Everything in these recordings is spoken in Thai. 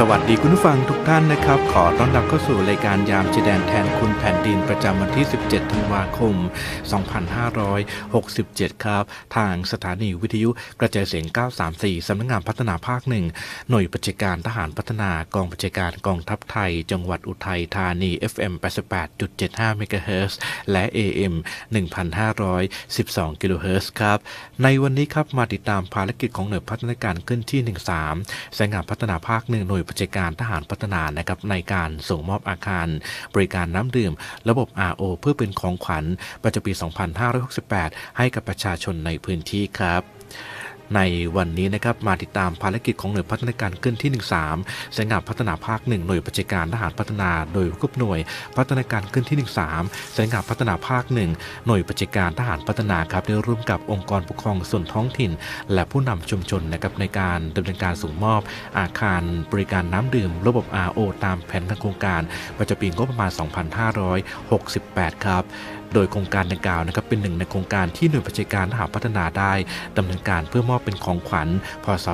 สวัสดีคุณผู้ฟังทุกท่านนะครับ ขอต้อนรับเข้าสู่รายการยามชายแดนแทนคุณแผ่นดินประจำวันที่ 17 ธันวาคม 2567 ครับ ทางสถานีวิทยุกระจายเสียง 934 สำนักงานพัฒนาภาคหนึ่งหน่วยปฏิการทหารพัฒนากองปฏิการกองทัพไทย จังหวัดอุทัยธานี FM 88.75เมกะเฮิรตซ์และ AM 1,512กิโลเฮิรตซ์ครับ ในวันนี้ครับมาติดตามภารกิจของหน่วยพัฒนาการขึ้นที่ 13สายงานพัฒนาภาคหนึ่งหน่วยปฏิการทหารพัฒนานะครับในการส่งมอบอาคารบริการน้ำดื่ม ระบบ RO เพื่อเป็นของขวัญประจำปี 2568 ให้กับประชาชนในพื้นที่ครับ ในวันนี้นะครับมาติดตามภารกิจของหน่วยพัฒนาการขึ้นที่ 13สายงานพัฒนาภาค 1 หน่วยปฏิการทหารพัฒนาโดยควบหน่วยพัฒนาการขึ้นที่ 13สายงานพัฒนาภาค 1 หน่วยปฏิการทหารพัฒนาครับได้ร่วมกับองค์กรปกครองส่วนท้องถิ่น และผู้นำชุมชนนะครับในการดำเนินการส่งมอบ อาคารบริการน้ำดื่ม ระบบ RO ตามแผนทางโครงการประจำปีงบประมาณ 2568 ครับโดยโครงการดังกล่าวนะครับเป็นหนึ่งในโครงการที่หน่วยปฏิการทหารพัฒนาได้ดำเนินการเพื่อมอบเป็นของขวัญพศ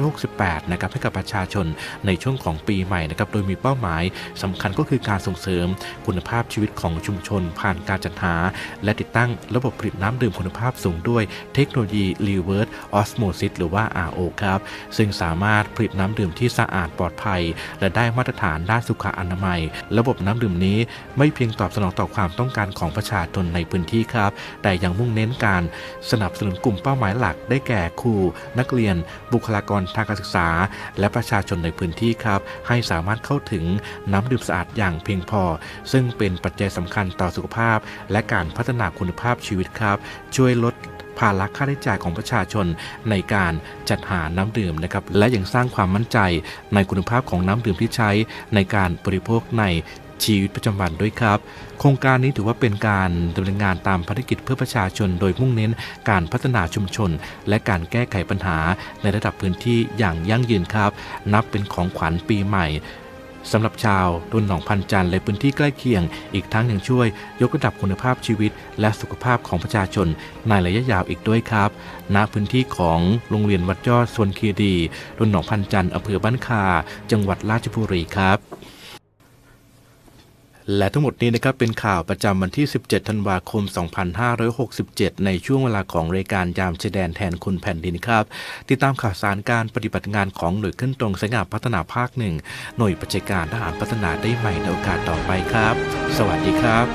2568 นะครับให้กับประชาชนในช่วงของปีใหม่นะครับโดยมีเป้าหมายสำคัญก็คือการส่งเสริมคุณภาพชีวิตของชุมชน ผ่านการจัดหา และติดตั้งระบบผลิตน้ำดื่มคุณภาพสูงด้วยเทคโนโลยี Reverse Osmosis หรือว่า RO ครับ ซึ่งสามารถผลิตน้ำดื่มที่สะอาดปลอดภัย และได้มาตรฐานด้านสุขอนามัย ระบบน้ำดื่มนี้ไม่เพียงตอบสนองต่อความต้องการของประประชาชนในพื้นที่ครับ แต่ยังมุ่งเน้นการสนับสนุนกลุ่มเป้าหมายหลัก ได้แก่ครูนักเรียน บุคลากรทางการศึกษา และประชาชนในพื้นที่ครับ ให้สามารถเข้าถึงน้ำดื่มสะอาดอย่างเพียงพอ ซึ่งเป็นปัจจัยสำคัญต่อสุขภาพ และการพัฒนาคุณภาพชีวิตครับ ช่วยลดภาระค่าใช้จ่ายของประชาชนในการจัดหาน้ำดื่มนะครับ และยังสร้างความมั่นใจในคุณภาพของน้ำดื่มที่ใช้ในการบริโภคใน ชีวิตประจำวันด้วยครับ โครงการนี้ถือว่าเป็นการดำเนินงานตามภารกิจเพื่อประชาชน โดยมุ่งเน้นการพัฒนาชุมชน และการแก้ไขปัญหาในระดับพื้นที่อย่างยั่งยืนครับ นับเป็นของขวัญปีใหม่สำหรับชาวรุ่นหนองพันจันทร์และพื้นที่ใกล้เคียง อีกทั้งยังช่วย ยกระดับคุณภาพชีวิต และสุขภาพของประชาชน ในระยะยาวอีกด้วยครับ ณ พื้นที่ของโรงเรียนวัดยอดสวนคีรีรุ่นหนองพันจันทร์อำเภอบ้านคา จังหวัดราชบุรีครับ และทั้งหมดนี้นะครับเป็นข่าวประจำวันที่ 17 ธันวาคม 2567 ในช่วงเวลาของรายการยามชายแดนแทนคุณแผ่นดินครับ ติดตามข่าวสารการปฏิบัติงานของหน่วยขึ้นตรงสงาพัฒนาภาคหนึ่งหน่วยประชาการทหารพัฒนาได้ใหม่ในโอกาสต่อไปครับ สวัสดีครับ